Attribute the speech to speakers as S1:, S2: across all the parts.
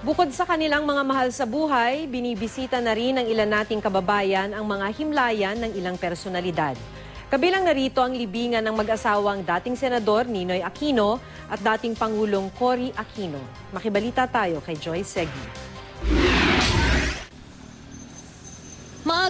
S1: Bukod sa kanilang mga mahal sa buhay, binibisita na rin ng ilan nating kababayan ang mga himlayan ng ilang personalidad. Kabilang narito ang libingan ng mag-asawang dating Senador Ninoy Aquino at dating Pangulong Cory Aquino. Makibalita tayo kay Joy Segui.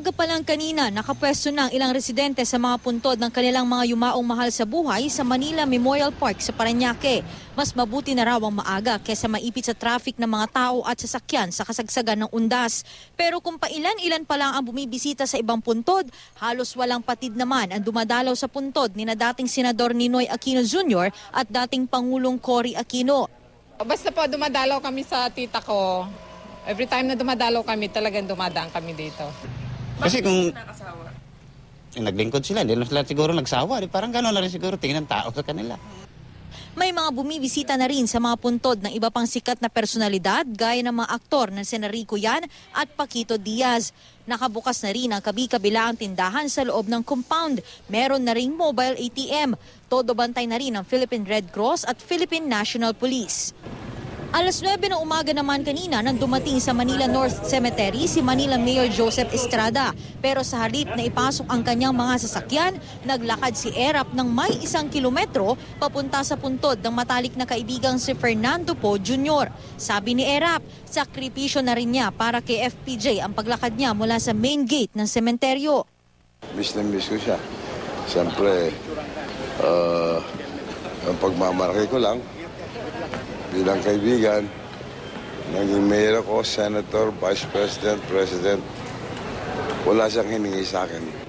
S2: Maaga pa lang kanina, nakapwesto na ang ilang residente sa mga puntod ng kanilang mga yumaong mahal sa buhay sa Manila Memorial Park sa Paranaque. Mas mabuti na raw ang maaga kesa maipit sa traffic ng mga tao at sasakyan sa kasagsagan ng undas. Pero kung pailan-ilan pa lang ang bumibisita sa ibang puntod, halos walang patid naman ang dumadalaw sa puntod ni na dating Senador Ninoy Aquino Jr. at dating Pangulong Cory Aquino.
S3: Basta po dumadalaw kami sa tita ko. Every time na dumadalaw kami, talagang dumadaan kami dito.
S4: Kasi kung eh, naglingkod sila, hindi na sila siguro nagsawa. Di, parang gano'n na rin siguro tingin ng tao sa kanila.
S2: May mga bumibisita na rin sa mga puntod ng iba pang sikat na personalidad gaya ng mga aktor na sina Rico Yan at Paquito Diaz. Nakabukas na rin ang kabi-kabilaang tindahan sa loob ng compound. Meron na ring mobile ATM. Todo bantay na rin ang Philippine Red Cross at Philippine National Police. Alas 9 ng umaga naman kanina nang dumating sa Manila North Cemetery si Manila Mayor Joseph Estrada. Pero sa halip na ipasok ang kanyang mga sasakyan, naglakad si Erap ng may isang kilometro papunta sa puntod ng matalik na kaibigang si Fernando Po Jr. Sabi ni Erap, sakripisyo na rin niya para kay FPJ ang paglakad niya mula sa main gate ng sementeryo.
S5: Miss na miss ko siya. Siyempre, uh, ang pagmamalaki ko lang bilang kaibigan, naging mayor ako, senator, vice president, president. Wala siyang hiningi sa akin.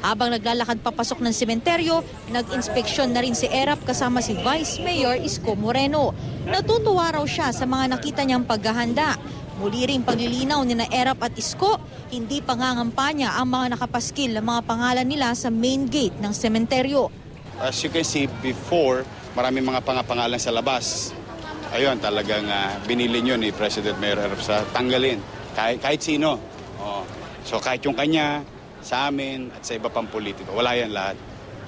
S2: Habang naglalakad papasok ng sementeryo, nag-inspeksyon na rin si Erap kasama si Vice Mayor Isko Moreno. Natutuwa raw siya sa mga nakita niyang paghahanda. Muli ring paglilinaw ni na Erap at Isko, hindi pangangampanya ang mga nakapaskil na mga pangalan nila sa main gate ng sementeryo.
S6: As you can see before, maraming mga pangapangalan sa labas. Ayun, talagang ah, binili nyo ni President Mayor Erap sa tanggalin. Kahit, kahit sino. Oo. So kahit yung kanya, sa amin, at sa iba pang politiko. Wala yan lahat.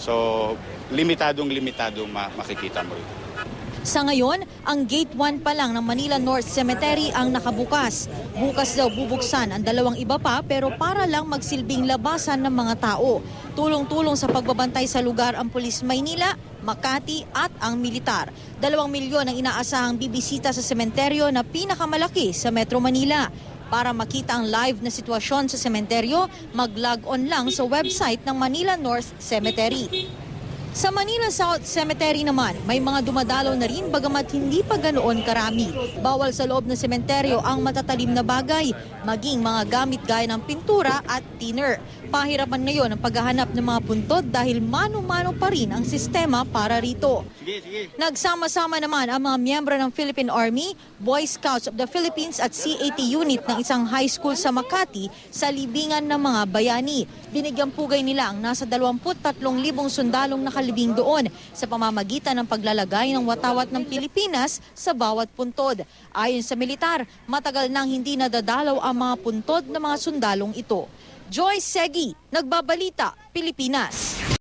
S6: So, limitadong limitado ma- makikita mo rito.
S2: Sa ngayon, ang Gate 1 pa lang ng Manila North Cemetery ang nakabukas. Bukas daw bubuksan ang dalawang iba pa pero para lang magsilbing labasan ng mga tao. Tulong-tulong sa pagbabantay sa lugar ang Pulis Maynila, Makati at ang militar. Dalawang milyon ang inaasahang bibisita sa sementeryo na pinakamalaki sa Metro Manila. Para makita ang live na sitwasyon sa sementeryo, mag-log on lang sa website ng Manila North Cemetery. Sa Manila South Cemetery naman, may mga dumadalaw na rin bagamat hindi pa ganoon karami. Bawal sa loob ng sementeryo ang matatalim na bagay, maging mga gamit gaya ng pintura at thinner. Pahirapan ngayon ang paghahanap ng mga puntod dahil mano-mano pa rin ang sistema para rito. Nagsama-sama naman ang mga miyembro ng Philippine Army, Boy Scouts of the Philippines at CAT unit ng isang high school sa Makati sa libingan ng mga bayani. Binigyan pugay nila ang nasa 23,000 sundalong nakalibing doon sa pamamagitan ng paglalagay ng watawat ng Pilipinas sa bawat puntod. Ayon sa militar, matagal nang hindi nadadalaw ang mga puntod ng mga sundalong ito. Joy Segi, Nagbabalita, Pilipinas.